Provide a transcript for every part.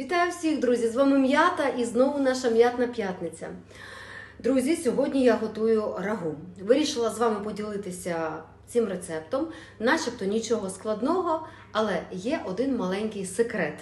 Вітаю всіх, друзі! З вами м'ята і знову наша м'ятна п'ятниця. Друзі, сьогодні я готую рагу. Вирішила з вами поділитися цим рецептом, начебто нічого складного, але є один маленький секрет,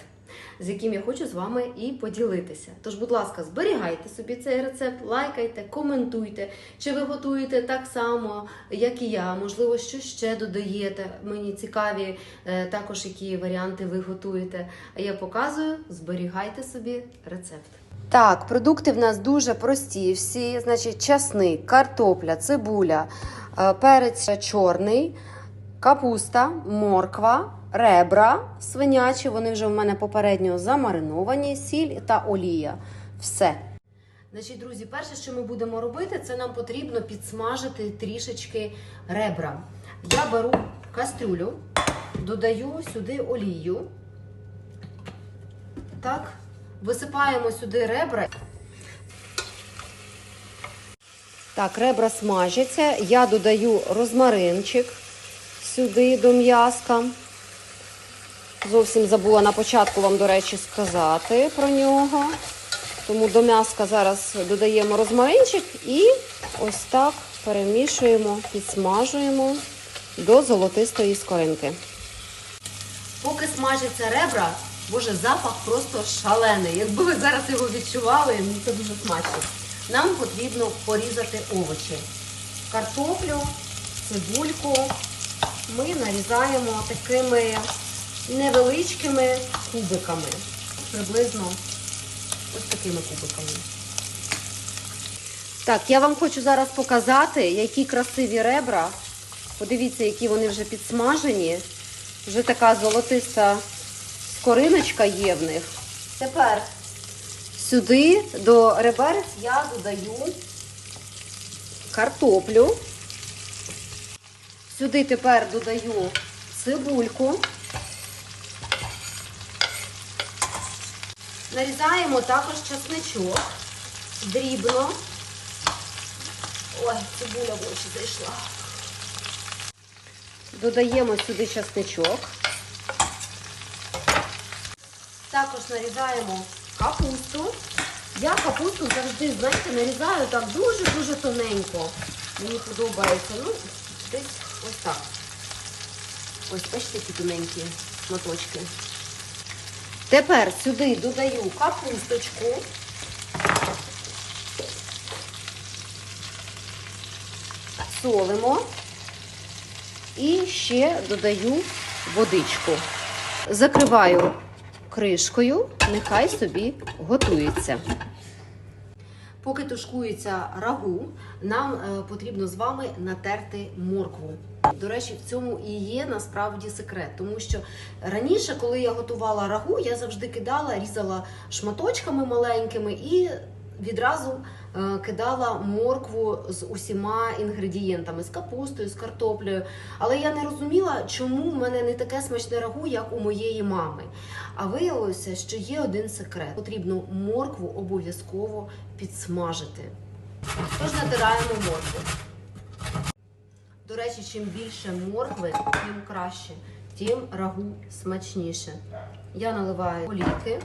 з яким я хочу з вами і поділитися. Тож, будь ласка, зберігайте собі цей рецепт, лайкайте, коментуйте, чи ви готуєте так само, як і я. Можливо, що ще додаєте. Мені цікаві е, також, які варіанти ви готуєте. Я показую, зберігайте собі рецепт. Так, продукти в нас дуже прості всі. Значить, часник, картопля, цибуля, е, перець чорний, капуста, морква, ребра свинячі. Вони вже в мене попередньо замариновані, сіль та олія. Все. Значить, друзі, перше, що ми будемо робити, це нам потрібно підсмажити трішечки ребра. Я беру кастрюлю, додаю сюди олію. Так, висипаємо сюди ребра. Так, ребра смажаться. Я додаю розмаринчик сюди до м'яска. Зовсім забула на початку вам, до речі, сказати про нього. Тому до м'яска зараз додаємо розмаринчик і ось так перемішуємо, підсмажуємо до золотистої скоринки. Поки смажаться ребра, боже, запах просто шалений. Якби ви зараз його відчували, ну це дуже смачно. Нам потрібно порізати овочі. Картоплю, цибульку ми нарізаємо такими невеличкими кубиками. Приблизно ось такими кубиками. Так, я вам хочу зараз показати, які красиві ребра. Подивіться, які вони вже підсмажені. Вже така золотиста скориночка є в них. Тепер сюди до реберець я додаю картоплю. Сюди тепер додаю цибульку. Нарізаємо також часничок дрібно. Ой, цибуля в очі зайшла. Додаємо сюди часничок. Також нарізаємо капусту. Я капусту завжди, знаєте, нарізаю так дуже-дуже тоненько. Мені подобається. Ну, десь ось так. Ось, бачите, які тоненькі шматочки. Тепер сюди додаю капусточку. Солимо. І ще додаю водичку. Закриваю кришкою, нехай собі готується. Поки тушкується рагу, нам е, потрібно з вами натерти моркву. До речі, в цьому і є насправді секрет, тому що раніше, коли я готувала рагу, я завжди кидала, різала шматочками маленькими і відразу е, кидала моркву з усіма інгредієнтами, з капустою, з картоплею. Але я не розуміла, чому в мене не таке смачне рагу, як у моєї мами. А виявилося, що є один секрет: потрібно моркву обов'язково підсмажити. Тож натираємо моркву. До речі, чим більше моркви, тим краще, тим рагу смачніше. Я наливаю олійки,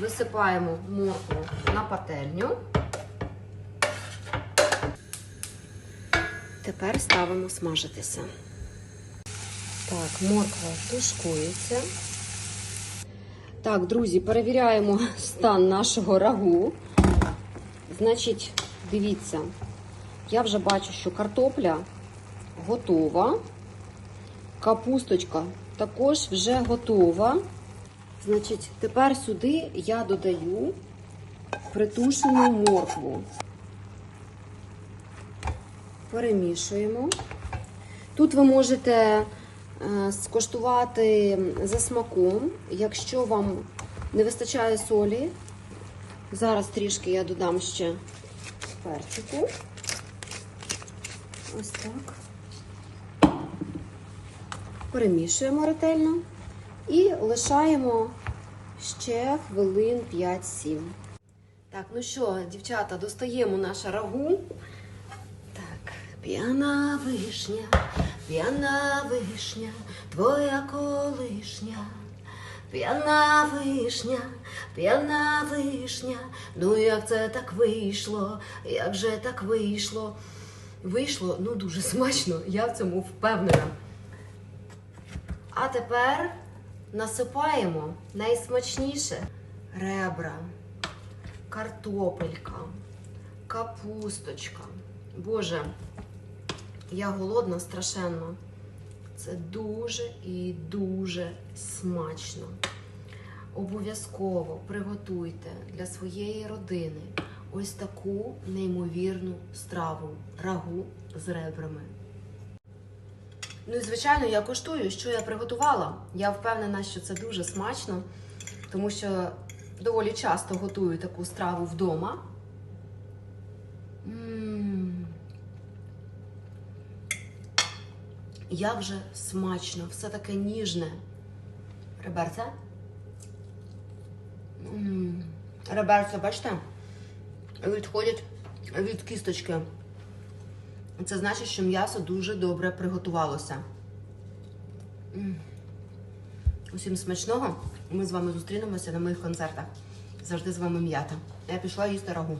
висипаємо моркву на пательню. Тепер ставимо смажитися. Так, морква тушкується. Так, друзі, перевіряємо стан нашого рагу. Значить, дивіться, я вже бачу, що картопля готова. Капусточка також вже готова. Значить, тепер сюди я додаю притушену моркву. Перемішуємо. Тут ви можете е, скоштувати за смаком, якщо вам не вистачає солі. Зараз трішки я додам ще перчику. Ось так. Перемішуємо ретельно і лишаємо ще хвилин 5-7. Так, ну що, дівчата, достаємо наше рагу. Так, п'яна вишня, п'яна вишня, твоя колишня. П'яна вишня, п'яна вишня. Ну як це так вийшло? Як же так вийшло? Вийшло ну дуже смачно, я в цьому впевнена. А тепер насипаємо найсмачніше ребра, картопелька, капусточка. Боже, я голодна страшенно. Це дуже і дуже смачно. Обов'язково приготуйте для своєї родини ось таку неймовірну страву рагу з ребрами. Ну і звичайно, я коштую, що я приготувала. Я впевнена, що це дуже смачно, тому що доволі часто готую таку страву вдома. Як же смачно, все таке ніжне. Реберце? Реберце, бачите? Відходять від кісточки. Це значить, що м'ясо дуже добре приготувалося. Усім смачного. Ми з вами зустрінемося на моїх концертах. Завжди з вами м'ята. Я пішла їсти рагу.